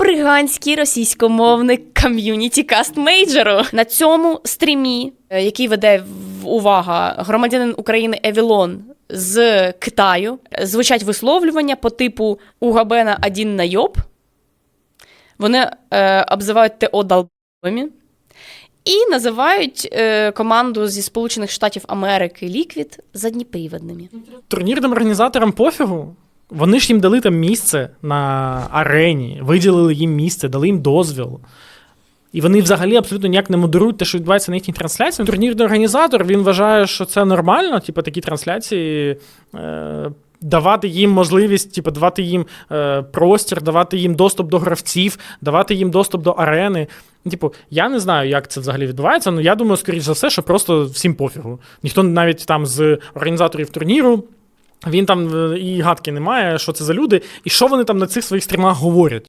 бриганський російськомовний ком'юніті каст мейджору. На цьому стрімі, е, який веде увага громадянин України Евілон з Китаю, звучать висловлювання по типу у Габена один найоб. Вони е, обзивають ТО долбами. І називають е, команду зі Сполучених Штатів Америки Ліквід задніприводними. Турнірним організаторам пофігу. Вони ж їм дали там місце на арені, виділили їм місце, дали їм дозвіл. І вони взагалі абсолютно ніяк не модерують те, що відбувається на їхній трансляції. Турнірний організатор він вважає, що це нормально, типу, такі трансляції. Е- Давати їм можливість, типу, давати їм е, простір, давати їм доступ до гравців, давати їм доступ до арени. Ну, Типу, я не знаю, як це взагалі відбувається. але я думаю, скоріш за все, що просто всім пофігу. Ніхто навіть там з організаторів турніру він там е, і гадки не має, що це за люди, і що вони там на цих своїх стрімах говорять.